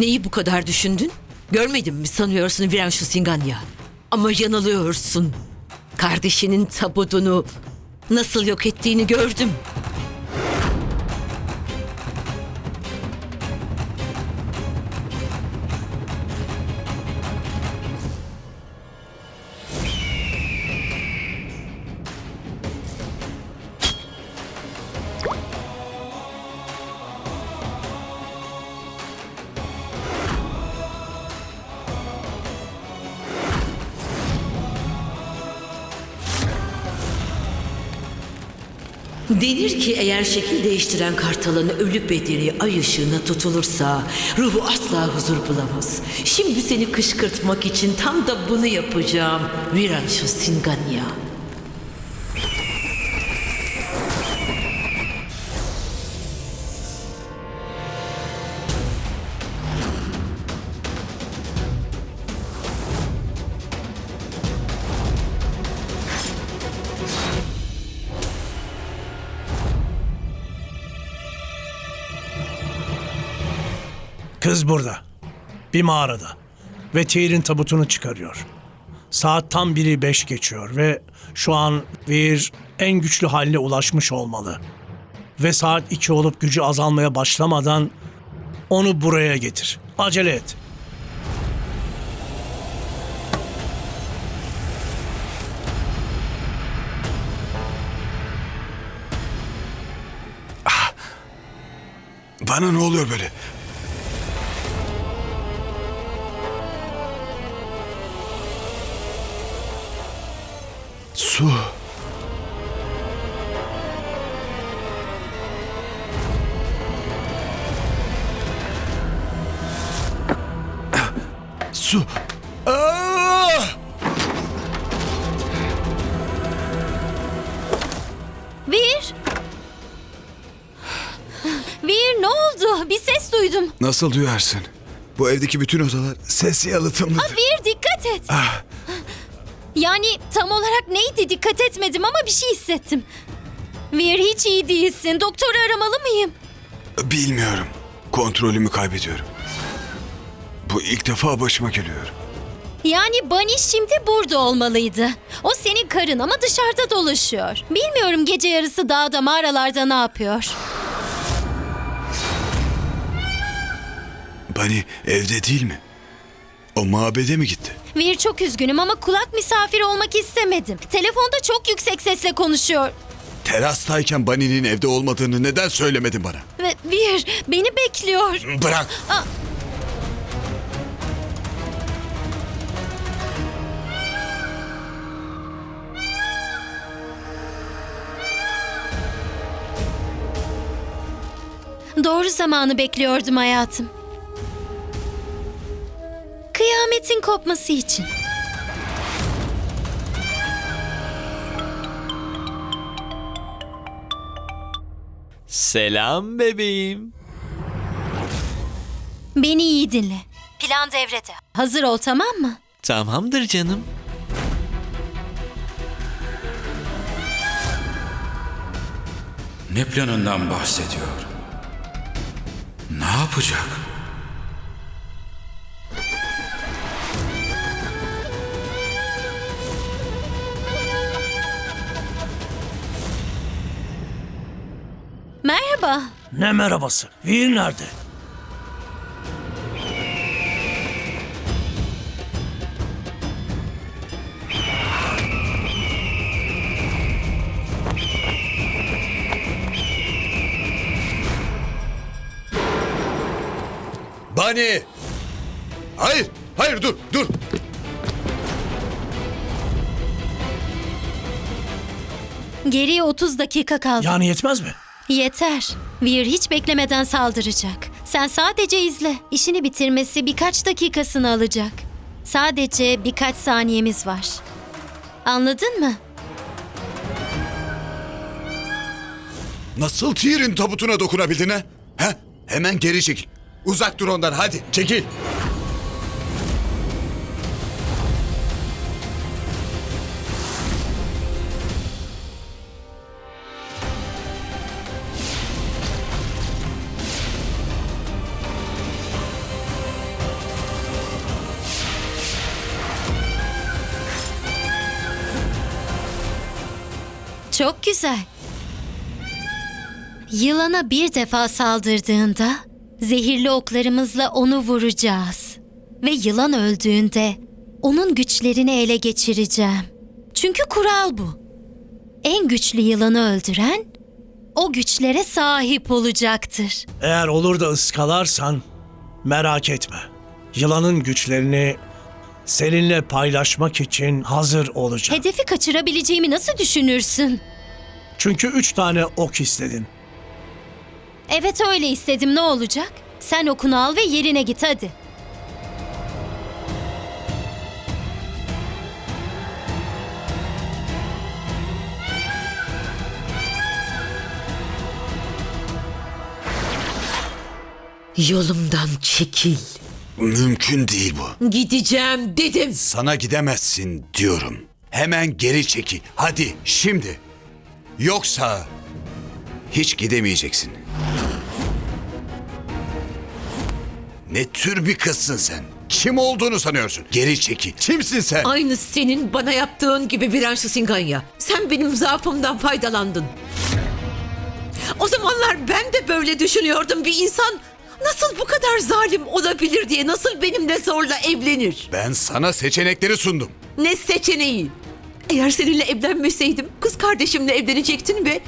Neyi bu kadar düşündün? Görmedin mi sanıyorsun Viranşu Singanya? Ama yanılıyorsun. Kardeşinin tabutunu nasıl yok ettiğini gördüm. Denir ki eğer şekil değiştiren kartalın ölü bedeni ay ışığına tutulursa ruhu asla huzur bulamaz. Şimdi seni kışkırtmak için tam da bunu yapacağım. Viranşu Singanya. Kız burada. Bir mağarada. Ve Tyr'in tabutunu çıkarıyor. Saat tam biri beş geçiyor ve şu an Vir en güçlü haline ulaşmış olmalı. Ve saat iki olup gücü azalmaya başlamadan onu buraya getir. Acele et. Bana ne oluyor böyle? Nasıl duyarsın? Bu evdeki bütün odalar ses yalıtımlıdır. Vir dikkat et. Ah, Yani tam olarak neydi dikkat etmedim ama bir şey hissettim. Vir hiç iyi değilsin. Doktoru aramalı mıyım? bilmiyorum. Kontrolümü kaybediyorum. Bu ilk defa başıma geliyor. Yani Bunny şimdi burada olmalıydı. O senin karın ama dışarıda dolaşıyor. Bilmiyorum gece yarısı dağda mağaralarda ne yapıyor. Bani evde değil mi? O mabede mi gitti? Vir çok üzgünüm ama kulak misafiri olmak istemedim. Telefonda çok yüksek sesle konuşuyor. Terastayken Bani'nin evde olmadığını neden söylemedin bana? Ve Vir beni bekliyor. Bırak. Aa. Doğru zamanı bekliyordum hayatım. Kıyametin kopması için. Selam bebeğim. Beni iyi dinle. Plan devrede. Hazır ol tamam mı? Tamamdır canım. Ne planından bahsediyor? Ne yapacak? Merhaba. Ne merhabası? Vir nerede? Bani! Hayır, hayır dur, dur. Geriye 30 dakika kaldı. Yani yetmez mi? Yeter. Vir hiç beklemeden saldıracak. Sen sadece izle. İşini bitirmesi birkaç dakikasını alacak. Sadece birkaç saniyemiz var. Anladın mı? Nasıl Tyr'in tabutuna dokunabildin ha? Ha? Hemen geri çekil. Uzak dur ondan hadi, çekil. Güzel. Yılana bir defa saldırdığında zehirli oklarımızla onu vuracağız. Ve yılan öldüğünde onun güçlerini ele geçireceğim. Çünkü kural bu. En güçlü yılanı öldüren o güçlere sahip olacaktır. Eğer olur da ıskalarsan merak etme. Yılanın güçlerini seninle paylaşmak için hazır olacağım. Hedefi kaçırabileceğimi nasıl düşünürsün? Çünkü üç tane ok istedin. Evet öyle istedim ne olacak? Sen okunu al ve yerine git hadi. Yolumdan çekil. Mümkün değil bu. Gideceğim dedim. Sana gidemezsin diyorum. Hemen geri çekil. Hadi şimdi. Yoksa hiç gidemeyeceksin. Ne tür bir kızsın sen? Kim olduğunu sanıyorsun? Geri çekil. Kimsin sen? Aynı senin bana yaptığın gibi Viranşı Singanya. Sen benim zaafımdan faydalandın. O zamanlar ben de böyle düşünüyordum. Bir insan nasıl bu kadar zalim olabilir diye nasıl benimle zorla evlenir? Ben sana seçenekleri sundum. Ne seçeneği? Eğer seninle evlenmeseydim kız kardeşimle evlenecektin ve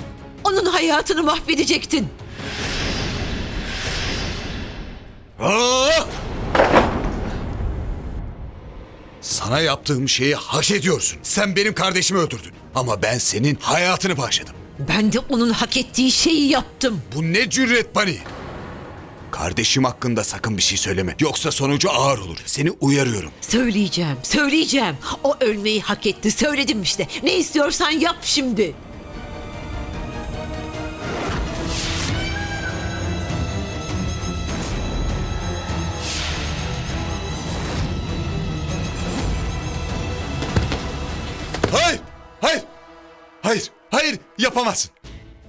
onun hayatını mahvedecektin. Sana yaptığım şeyi hak ediyorsun. Sen benim kardeşimi öldürdün. Ama ben senin hayatını bağışladım. Ben de onun hak ettiği şeyi yaptım. Bu ne cüret Bani? Kardeşim hakkında sakın bir şey söyleme. Yoksa sonucu ağır olur. Seni uyarıyorum. Söyleyeceğim, söyleyeceğim. O ölmeyi hak etti. Söyledim işte. Ne istiyorsan yap şimdi. Hayır! Hayır! Hayır! Hayır! Yapamazsın.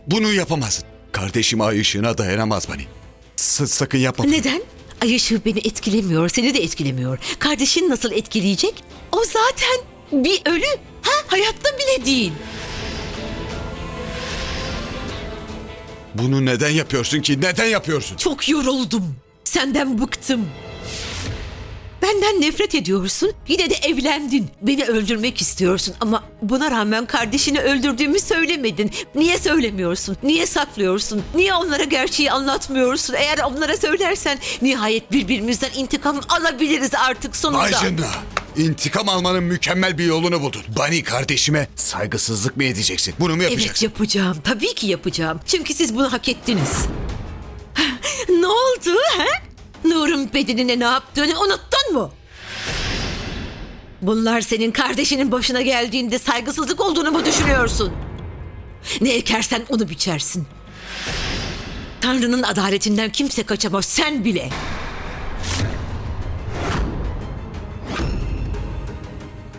Bunu yapamazsın. Kardeşim ay ışığına dayanamaz Bani. S- sakın yapma. Neden? Ay ışığı beni etkilemiyor, seni de etkilemiyor. Kardeşin nasıl etkileyecek? O zaten bir ölü. Ha, hayatta bile değil. Bunu neden yapıyorsun ki? Neden yapıyorsun? Çok yoruldum. Senden bıktım. Benden nefret ediyorsun. Yine de evlendin. Beni öldürmek istiyorsun ama buna rağmen kardeşini öldürdüğümü söylemedin. Niye söylemiyorsun? Niye saklıyorsun? Niye onlara gerçeği anlatmıyorsun? Eğer onlara söylersen nihayet birbirimizden intikam alabiliriz artık sonunda. Ayşenna! İntikam almanın mükemmel bir yolunu buldun. Bani kardeşime saygısızlık mı edeceksin? Bunu mu Evet yapacaksın? yapacağım. Tabii ki yapacağım. Çünkü siz bunu hak ettiniz. ne oldu he? Nur'un bedenine ne yaptığını unuttun mu? Bunlar senin kardeşinin başına geldiğinde saygısızlık olduğunu mu düşünüyorsun? Ne ekersen onu biçersin. Tanrı'nın adaletinden kimse kaçamaz, sen bile.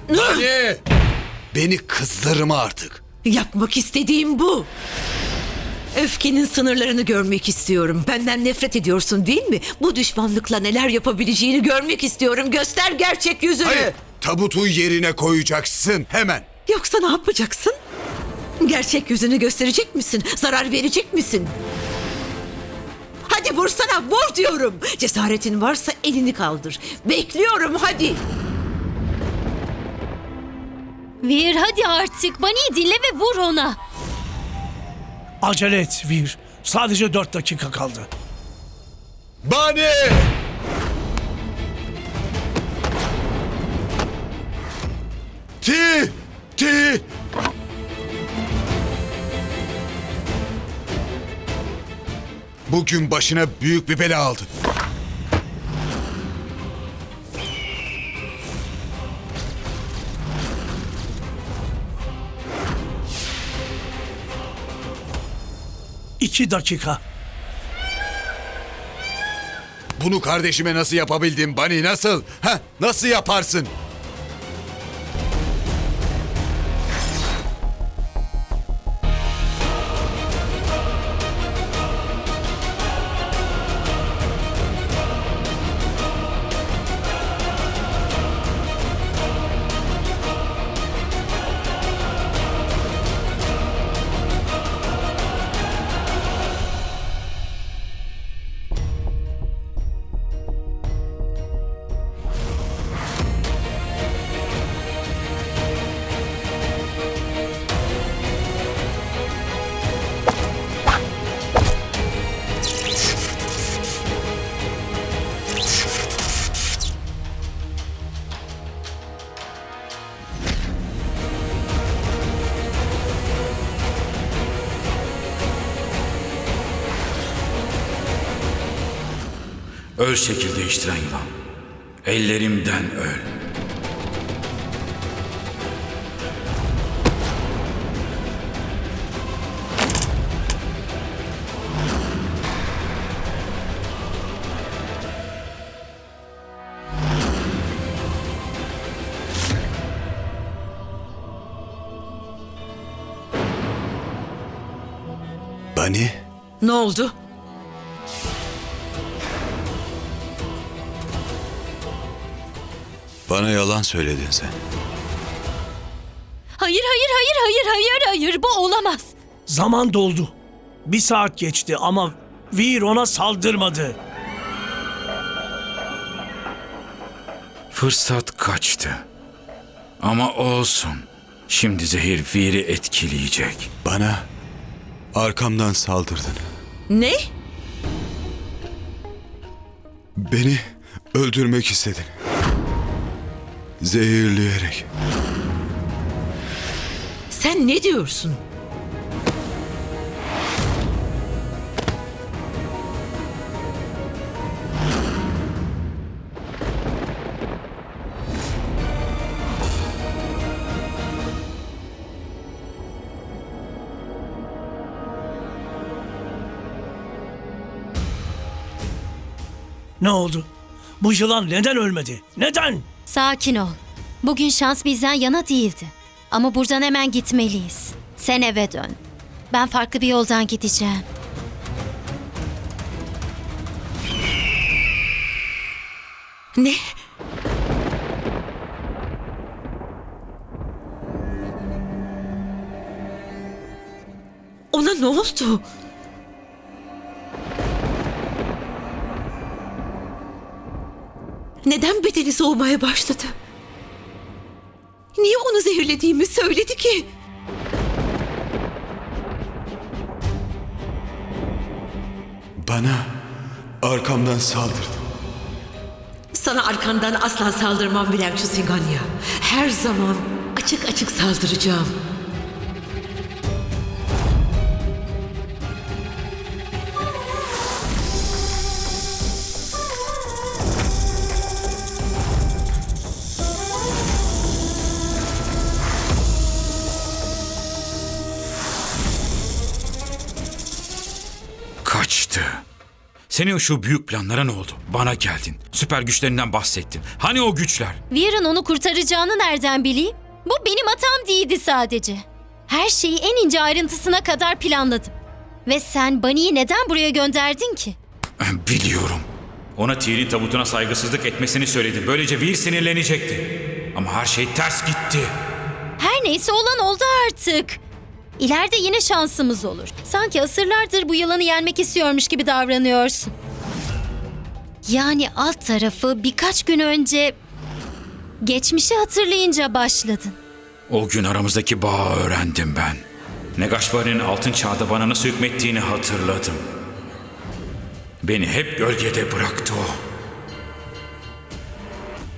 Bani! Beni kızdırma artık. Yapmak istediğim bu. Öfkenin sınırlarını görmek istiyorum. Benden nefret ediyorsun değil mi? Bu düşmanlıkla neler yapabileceğini görmek istiyorum. Göster gerçek yüzünü. Hayır! Tabutu yerine koyacaksın hemen. Yoksa ne yapacaksın? Gerçek yüzünü gösterecek misin? Zarar verecek misin? Hadi vursana, vur diyorum. Cesaretin varsa elini kaldır. Bekliyorum hadi. Vir hadi artık Bani'yi dinle ve vur ona. Acele et Vir. Sadece dört dakika kaldı. Bani! Ti! Ti! Bugün başına büyük bir bela aldın. İki dakika. Bunu kardeşime nasıl yapabildin Bani nasıl? Ha, nasıl yaparsın? Öl şekil değiştiren yılan. Ellerimden öl. Söyledin sen. Hayır hayır hayır hayır hayır hayır bu olamaz. Zaman doldu. Bir saat geçti ama Vir ona saldırmadı. Fırsat kaçtı. Ama olsun. Şimdi zehir Vir'i etkileyecek. Bana arkamdan saldırdın. Ne? Beni öldürmek istedin. Zehirleyerek. Sen ne diyorsun? Ne oldu? Bu yılan neden ölmedi? Neden? Sakin ol. Bugün şans bizden yana değildi. Ama buradan hemen gitmeliyiz. Sen eve dön. Ben farklı bir yoldan gideceğim. Ne? Ona ne oldu? Neden bedeni soğumaya başladı? Niye onu zehirlediğimi söyledi ki? Bana arkamdan saldırdın. Sana arkandan asla saldırmam Vilemçu Singanya. Her zaman açık açık saldıracağım. Senin şu büyük planlara ne oldu? Bana geldin. Süper güçlerinden bahsettin. Hani o güçler? Vir'in onu kurtaracağını nereden bileyim? Bu benim hatam değildi sadece. Her şeyi en ince ayrıntısına kadar planladım. Ve sen Bunny'i neden buraya gönderdin ki? Biliyorum. Ona Tyr'in tabutuna saygısızlık etmesini söyledim. Böylece Vir sinirlenecekti. Ama her şey ters gitti. Her neyse olan oldu artık. İleride yine şansımız olur. Sanki asırlardır bu yılanı yenmek istiyormuş gibi davranıyorsun. Yani alt tarafı birkaç gün önce geçmişi hatırlayınca başladın. O gün aramızdaki bağı öğrendim ben. Negaşvari'nin altın çağda bana nasıl hükmettiğini hatırladım. Beni hep gölgede bıraktı o.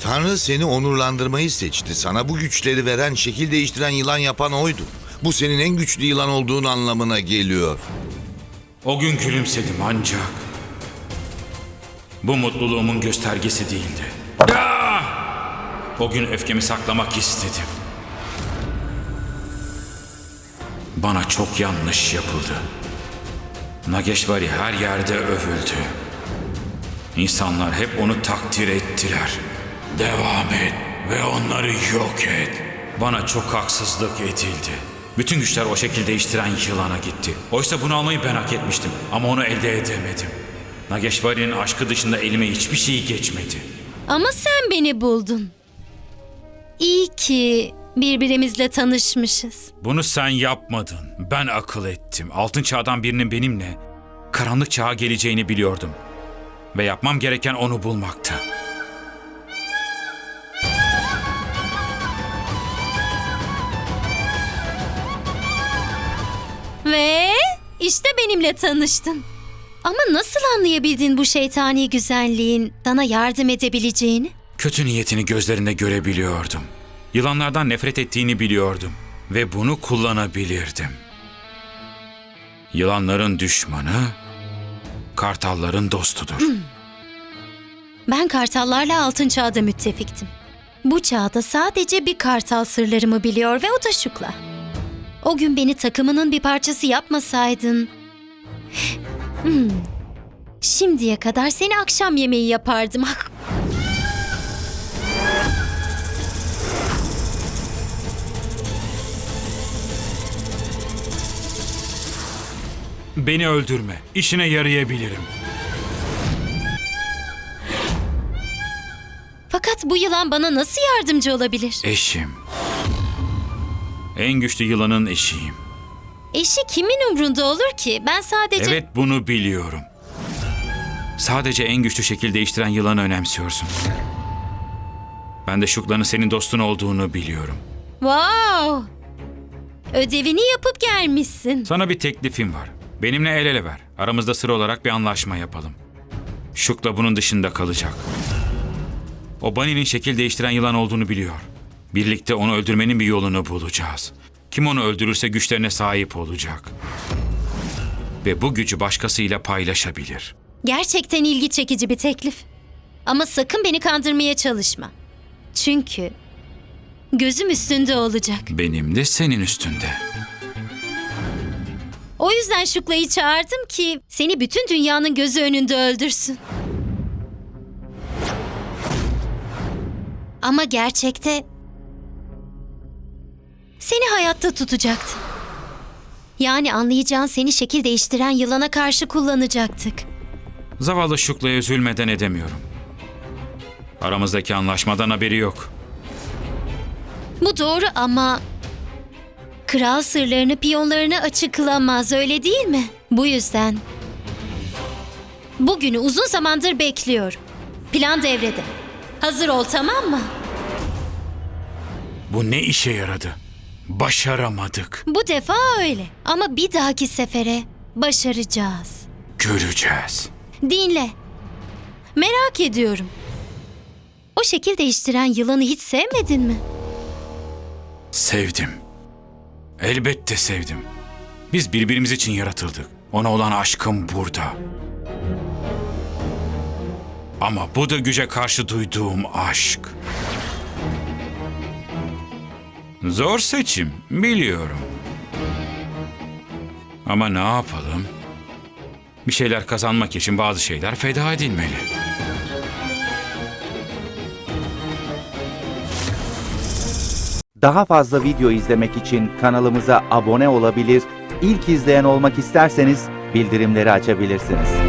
Tanrı seni onurlandırmayı seçti. Sana bu güçleri veren, şekil değiştiren yılan yapan oydu. Bu senin en güçlü yılan olduğun anlamına geliyor. O gün gülümsedim ancak. Bu mutluluğumun göstergesi değildi. O gün öfkemi saklamak istedim. Bana çok yanlış yapıldı. Nageşvari her yerde övüldü. İnsanlar hep onu takdir ettiler. Devam et ve onları yok et. Bana çok haksızlık edildi. Bütün güçler o şekil değiştiren yılana gitti. Oysa bunu almayı ben hak etmiştim ama onu elde edemedim. Nageşvari'nin aşkı dışında elime hiçbir şey geçmedi. Ama sen beni buldun. İyi ki birbirimizle tanışmışız. Bunu sen yapmadın. Ben akıl ettim. Altın çağdan birinin benimle karanlık çağa geleceğini biliyordum. Ve yapmam gereken onu bulmaktı. Ve işte benimle tanıştın. Ama nasıl anlayabildin bu şeytani güzelliğin sana yardım edebileceğini? Kötü niyetini gözlerinde görebiliyordum. Yılanlardan nefret ettiğini biliyordum ve bunu kullanabilirdim. Yılanların düşmanı, kartalların dostudur. Ben kartallarla altın çağda müttefiktim. Bu çağda sadece bir kartal sırlarımı biliyor ve o da Şukla. O gün beni takımının bir parçası yapmasaydın... Hmm. Şimdiye kadar seni akşam yemeği yapardım. Beni öldürme. İşine yarayabilirim. Fakat bu yılan bana nasıl yardımcı olabilir? Eşim. En güçlü yılanın eşiyim. Eşi kimin umrunda olur ki? Ben sadece... Evet bunu biliyorum. Sadece en güçlü şekil değiştiren yılanı önemsiyorsun. Ben de Şukla'nın senin dostun olduğunu biliyorum. Wow! Ödevini yapıp gelmişsin. Sana bir teklifim var. Benimle el ele ver. Aramızda sıra olarak bir anlaşma yapalım. Şukla bunun dışında kalacak. O Bunny'nin şekil değiştiren yılan olduğunu biliyor. Birlikte onu öldürmenin bir yolunu bulacağız. Kim onu öldürürse güçlerine sahip olacak. Ve bu gücü başkasıyla paylaşabilir. Gerçekten ilgi çekici bir teklif. Ama sakın beni kandırmaya çalışma. Çünkü gözüm üstünde olacak. Benim de senin üstünde. O yüzden Şukla'yı çağırdım ki seni bütün dünyanın gözü önünde öldürsün. Ama gerçekte seni hayatta tutacaktı. Yani anlayacağın seni şekil değiştiren yılana karşı kullanacaktık. Zavallı Şukla'ya üzülmeden edemiyorum. Aramızdaki anlaşmadan haberi yok. Bu doğru ama kral sırlarını piyonlarına açıklamaz öyle değil mi? Bu yüzden bugünü uzun zamandır bekliyorum. Plan devrede. Hazır ol tamam mı? Bu ne işe yaradı? Başaramadık. Bu defa öyle ama bir dahaki sefere başaracağız. Göreceğiz. Dinle. Merak ediyorum. O şekil değiştiren yılanı hiç sevmedin mi? Sevdim. Elbette sevdim. Biz birbirimiz için yaratıldık. Ona olan aşkım burada. Ama bu da güce karşı duyduğum aşk. Zor seçim, biliyorum. Ama ne yapalım? Bir şeyler kazanmak için bazı şeyler feda edilmeli. Daha fazla video izlemek için kanalımıza abone olabilir, ilk izleyen olmak isterseniz bildirimleri açabilirsiniz.